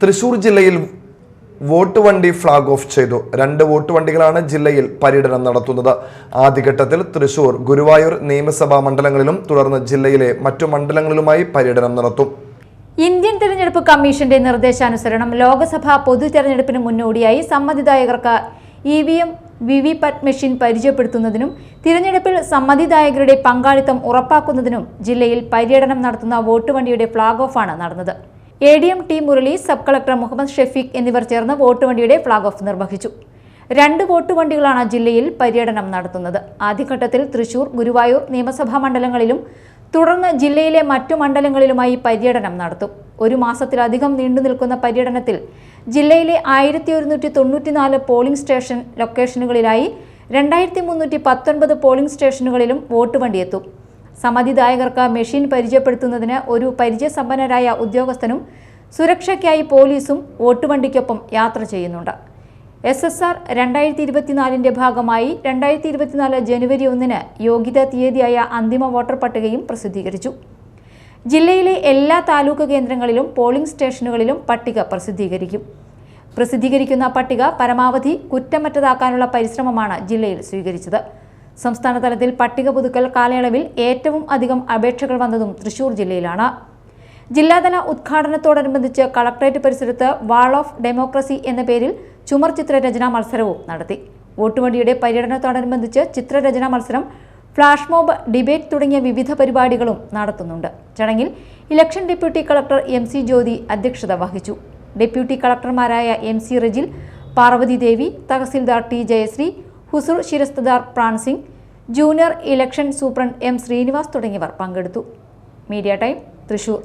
തൃശൂർ ജില്ലയിൽ വോട്ട് വണ്ടി flag off ചെയ്തു. രണ്ട് വോട്ട് വണ്ടികളാണ് ജില്ലയിൽ പര്യടനം നടത്തുന്നത്. ആദ്യഘട്ടത്തിൽ തൃശൂർ ഗുരുവായൂർ നിയമസഭാ മണ്ഡലങ്ങളിലും തുടർന്ന് ജില്ലയിലെ മറ്റു മണ്ഡലങ്ങളിലുമായി പര്യടനം നടത്തും. ഇന്ത്യൻ തിരഞ്ഞെടുപ്പ് കമ്മീഷന്റെ നിർദ്ദേശാനുസരണം ലോക്സഭാ പൊതു തെരഞ്ഞെടുപ്പിന് മുന്നോടിയായി സമ്മതിദായകർക്ക് E V M V V PAT machine പരിചയപ്പെടുത്തുന്നതിനും തിരഞ്ഞെടുപ്പിൽ സമ്മതിദായകരുടെ പങ്കാളിത്തം ഉറപ്പാക്കുന്നതിനും ജില്ലയിൽ പര്യടനം നടത്തുന്ന വോട്ട് വണ്ടിയുടെ ഫ്ളാഗ് ഓഫാണ് നടന്നത്. A D M T Murali sub collector Muhammad Shafeeq എന്നിവർ ചേർന്ന് വോട്ട് വണ്ടിയുടെ ഫ്ളാഗ് ഓഫ് നിർവഹിച്ചു. രണ്ട് വോട്ട് വണ്ടികളാണ് ജില്ലയിൽ പര്യടനം നടത്തുന്നത്. ആദ്യഘട്ടത്തിൽ തൃശൂർ ഗുരുവായൂർ നിയമസഭാ മണ്ഡലങ്ങളിലും തുടർന്ന് ജില്ലയിലെ മറ്റു മണ്ഡലങ്ങളിലുമായി പര്യടനം നടത്തും. ഒരു മാസത്തിലധികം നീണ്ടു നിൽക്കുന്ന പര്യടനത്തിൽ ജില്ലയിലെ ആയിരത്തി ഒരുന്നൂറ്റി തൊണ്ണൂറ്റിനാല് പോളിംഗ് സ്റ്റേഷൻ ലൊക്കേഷനുകളിലായി രണ്ടായിരത്തി മുന്നൂറ്റി പത്തൊൻപത് പോളിംഗ് സ്റ്റേഷനുകളിലും വോട്ട് വണ്ടിയെത്തും. സമ്മതിദായകർക്ക് മെഷീൻ പരിചയപ്പെടുത്തുന്നതിന് ഒരു പരിചയസമ്പന്നരായ ഉദ്യോഗസ്ഥനും സുരക്ഷയ്ക്കായി പോലീസും വോട്ടുവണ്ടിക്കൊപ്പം യാത്ര ചെയ്യുന്നുണ്ട്. എസ് എസ് ആർ രണ്ടായിരത്തി ഇരുപത്തിനാലിന്റെ ഭാഗമായി രണ്ടായിരത്തി ഇരുപത്തിനാല് ജനുവരി ഒന്നിന് യോഗ്യതാ തീയതിയായ അന്തിമ വോട്ടർ പട്ടികയും പ്രസിദ്ധീകരിച്ചു. ജില്ലയിലെ എല്ലാ താലൂക്ക് കേന്ദ്രങ്ങളിലും പോളിംഗ് സ്റ്റേഷനുകളിലും പട്ടിക പ്രസിദ്ധീകരിക്കും. പ്രസിദ്ധീകരിക്കുന്ന പട്ടിക പരമാവധി കുറ്റമറ്റതാക്കാനുള്ള പരിശ്രമമാണ് ജില്ലയിൽ സ്വീകരിച്ചത്. സംസ്ഥാന തലത്തിൽ പട്ടിക പുതുക്കൽ കാലയളവിൽ ഏറ്റവും അധികം അപേക്ഷകൾ വന്നതും തൃശൂർ ജില്ലയിലാണ്. ജില്ലാതല ഉദ്ഘാടനത്തോടനുബന്ധിച്ച് കളക്ടറേറ്റ് പരിസരത്ത് വാൾ ഓഫ് ഡെമോക്രസി എന്ന പേരിൽ ചുമർ ചിത്രരചനാ മത്സരവും നടത്തി. വോട്ടുവണ്ടിയുടെ പര്യടനത്തോടനുബന്ധിച്ച് ചിത്രരചനാ മത്സരം ഫ്ലാഷ് മോബ് ഡിബേറ്റ് തുടങ്ങിയ വിവിധ പരിപാടികളും നടത്തുന്നുണ്ട്. ചടങ്ങിൽ election deputy collector M C Jyothi അധ്യക്ഷത വഹിച്ചു. ഡെപ്യൂട്ടി കളക്ടർമാരായ M C Rijil Parvathi Devi tahsildar T Jayasree ഹുസൂർ ശിരസ്തദാർ Pran Singh junior election superintendent M Srinivas തുടങ്ങിയവർ പങ്കെടുത്തു. Media Time Thrissur.